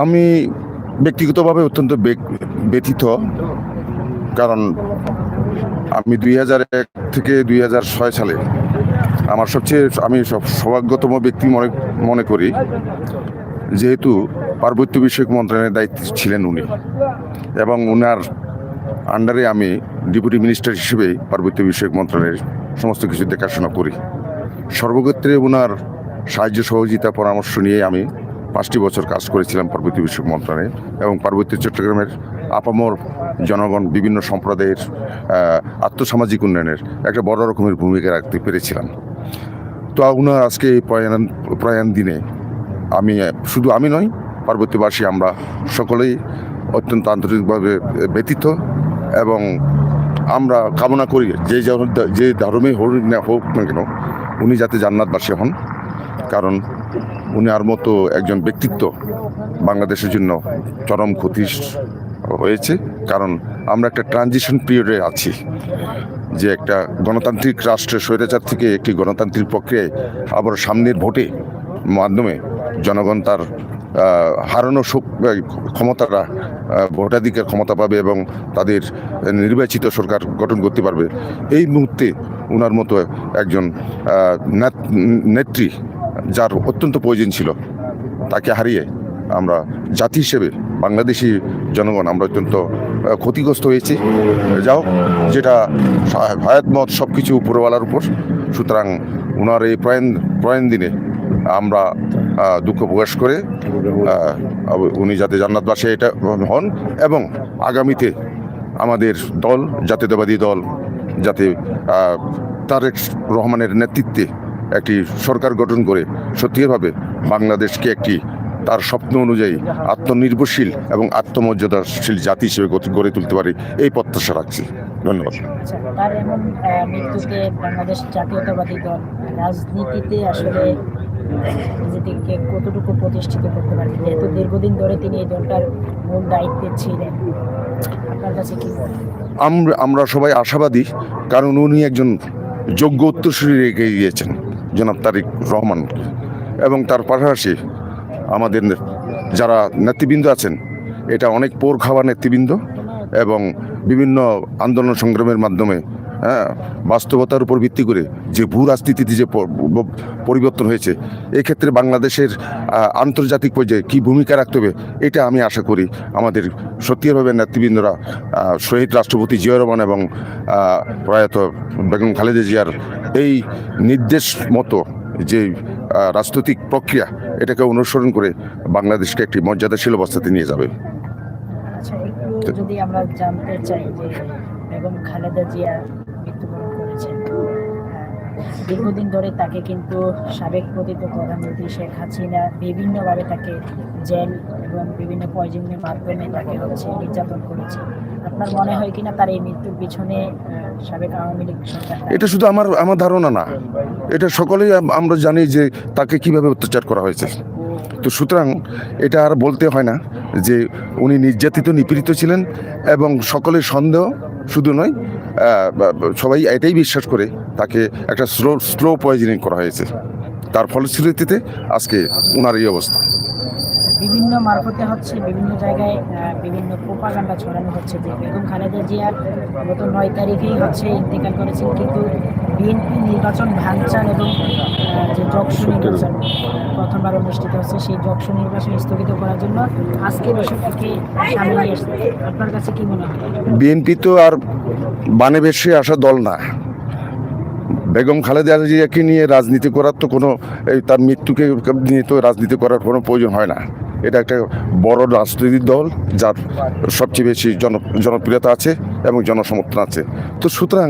আমি ব্যক্তিগতভাবে অত্যন্ত ব্যথিত, কারণ আমি দুই হাজার এক থেকে দুই হাজার ছয় সালে আমার সবচেয়ে আমি সব সৌভাগ্যতম ব্যক্তি মনে মনে করি, যেহেতু পার্বত্য বিষয়ক মন্ত্রণালয়ের দায়িত্বে ছিলেন উনি এবং ওনার আন্ডারে আমি ডেপুটি মিনিস্টার হিসেবে পার্বত্য বিষয়ক মন্ত্রণালয়ের সমস্ত কিছু দেখাশোনা করি। সর্বক্ষেত্রে ওনার সাহায্য সহযোগিতা পরামর্শ নিয়ে আমি পাঁচটি বছর কাজ করেছিলাম পার্বতী বিষয়ক মন্ত্রণালয়ে এবং পার্বত্য চট্টগ্রামের আপামর জনগণ, বিভিন্ন সম্প্রদায়ের আত্মসামাজিক উন্নয়নের একটা বড় রকমের ভূমিকা রাখতে পেরেছিলাম। তো ওনার আজকে এই প্রয়াণ প্রয়াণ দিনে আমি, শুধু আমি নই, পার্বত্যবাসী আমরা সকলেই অত্যন্ত আন্তরিকভাবে ব্যতীত এবং আমরা কামনা করি যে যে ধর্মে হোক না হোক না কেন, উনি যাতে জান্নাতবাসী হন। কারণ উনি আর মতো একজন ব্যক্তিত্ব বাংলাদেশের জন্য চরম ক্ষতি হয়েছে। কারণ আমরা একটা ট্রানজিশন পিরিয়ডে আছি, যে একটা গণতান্ত্রিক রাষ্ট্রের স্বৈরাচার থেকে একটি গণতান্ত্রিক প্রক্রিয়ায় আবার সামনের ভোটে মাধ্যমে জনগণ তার হারানো ক্ষমতাটা ভোটাধিকার ক্ষমতা পাবে এবং তাদের নির্বাচিত সরকার গঠন করতে পারবে। এই মুহূর্তে ওনার মতো একজন নেত- নেত্রী যার অত্যন্ত প্রয়োজন ছিল, তাকে হারিয়ে আমরা জাতি হিসেবে, বাংলাদেশি জনগণ আমরা অত্যন্ত ক্ষতিগ্রস্ত হয়েছি। যাও যেটা ভায়াত মত সব কিছু উপরওয়ালার উপর, সুতরাং ওনার এই প্রয়াণ প্রয়াণ দিনে আমরা দুঃখ প্রকাশ করে উনি যাতে জান্নাতবাসী এটা হন এবং আগামীতে আমাদের দল, জাতীয়তাবাদী দল, যাতে তারেক রহমানের নেতৃত্বে একটি সরকার গঠন করে সত্যিভাবে বাংলাদেশকে একটি তার স্বপ্ন অনুযায়ী আত্মনির্ভরশীল এবং আত্মমর্যাদাশীল জাতি হিসেবে গতি- গড়ে তুলতে পারি এই প্রত্যাশা রাখছি। ধন্যবাদ। আচ্ছা, তার এমন মৃত্যুতে বাংলাদেশ জাতীয়তাবাদী দল রাজনীতিতে আসলে নিজেদেরকে কতটুকু প্রতিষ্ঠিত করতে পারে? যেহেতু দীর্ঘদিন ধরে তিনি এই দলটার মূল দায়িত্বে ছিলেন। আপনার কাছে কি আমরা আমরা সবাই আশাবাদী কারণ উনি একজন যোগ্য উত্তরসূরি রেখে গিয়েছেন। জনাব তারিক রহমান। এবং তার পাশাপাশি আমাদের যারা নেতৃবৃন্দ আছেন, এটা অনেক পোর খাওয়া নেতৃবৃন্দ এবং বিভিন্ন আন্দোলন সংগ্রামের মাধ্যমে হ্যাঁ বাস্তবতার উপর ভিত্তি করে যে ভূ রাজনীতিতে যে পরিবর্তন হয়েছে, এক্ষেত্রে বাংলাদেশের আন্তর্জাতিক পর্যায়ে কী ভূমিকা রাখতে হবে, এটা আমি আশা করি আমাদের সত্যিভাবে নেতৃবৃন্দরা শহীদ রাষ্ট্রপতি জিয়া রহমান এবং প্রয়াত বেগম খালেদা জিয়ার এই নির্দেশ মতো যে রাজনৈতিক প্রক্রিয়া, এটাকে অনুসরণ করে বাংলাদেশকে একটি মর্যাদাশীল অবস্থাতে নিয়ে যাবে। যদি আমরা জানতে চাই যে বেগম খালেদা জিয়া মৃত্যুবরণ করেছেন দীর্ঘদিন ধরে তাকে কিন্তু সাবেক পতিত প্রধানমন্ত্রী শেখ হাসিনা বিভিন্নভাবে তাকে জেল এবং বিভিন্ন পয়জনের মাধ্যমে তাকে হচ্ছে নির্যাতন করেছে। আপনার মনে হয় কিনা তার এই মৃত্যুর পিছনে সাবেক আওয়ামী লীগ এটা শুধু আমার আমার ধারণা না। এটা সকলেই আমরা জানি যে তাকে কীভাবে অত্যাচার করা হয়েছে। তো সুতরাং এটা আর বলতে হয় না যে উনি নির্যাতিত, নিপীড়িত ছিলেন এবং সকলের সন্দেহ শুধু নয় সবাই এটাই বিশ্বাস করে তাকে একটা স্লো স্লো পয়জনিং করা হয়েছে। তার ফলশ্রুতিতে আজকে ওনার এই অবস্থা। বিভিন্ন মারফতে হচ্ছে, বিভিন্ন জায়গায় বিভিন্ন প্রোপাগান্ডা ছড়ানো হচ্ছে। যে বেগম খালেদা জিয়া গত নয় তারিখেই হচ্ছে ইন্তেকাল করেছেন, কিন্তু বিএনপি নির্বাচন ভাঙচান এবং যে জকসু নির্বাচন প্রথমবার অনুষ্ঠিত হচ্ছে, সেই জকসু নির্বাচন স্থগিত করার জন্য আজকে বিষয়টাকে সামনে এসছে আপনার কাছে কি মনে হয়? বিএনপি তো আর বানে বেশি আসা দল না। বেগম খালেদা জিয়াকে নিয়ে রাজনীতি করার তো কোনো তার মৃত্যুকে নিয়ে তো রাজনীতি করার কোনো প্রয়োজন হয় না। এটা একটা বড় রাজনৈতিক দল যার সবচেয়ে বেশি জন জনপ্রিয়তা আছে এবং জনসমর্থন আছে। তো সুতরাং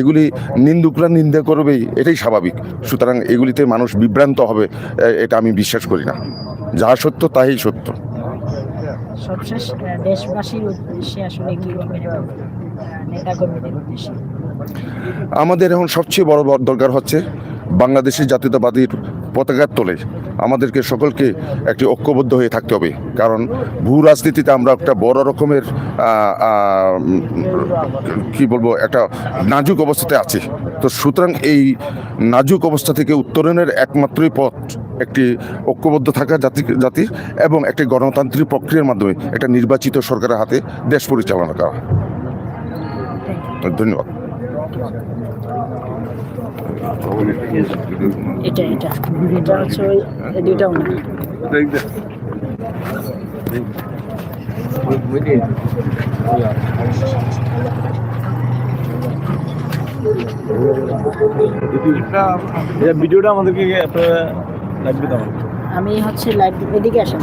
এগুলি নিন্দুকরা নিন্দা করবেই এটাই স্বাভাবিক। সুতরাং এগুলিতে মানুষ বিভ্রান্ত হবে এটা আমি বিশ্বাস করি না। যা সত্য তাই সত্য। সবশেষ দেশবাসীর উদ্দেশ্যে আসলে কি আমাদের এখন সবচেয়ে বড় দরকার হচ্ছে বাংলাদেশের জাতীয়তাবাদীর পতাকার তোলে। আমাদেরকে সকলকে একটি ঐক্যবদ্ধ হয়ে থাকতে হবে। কারণ ভূ রাজনীতিতে আমরা একটা বড় রকমের কি বলব একটা নাজুক অবস্থাতে আছি। তো সুতরাং এই নাজুক অবস্থা থেকে উত্তরণের একমাত্রই পথ একটি ঐক্যবদ্ধ থাকা জাতি জাতি এবং একটি গণতান্ত্রিক প্রক্রিয়ার মাধ্যমে একটা নির্বাচিত সরকারের হাতে দেশ পরিচালনা করা। ধন্যবাদ। এটা এটা। এটা হচ্ছে ওই ওনার এই ভিডিওটা আমাদেরকে আপনারা লাগবে তো আমি হচ্ছে লাইভ এদিকে আসেন।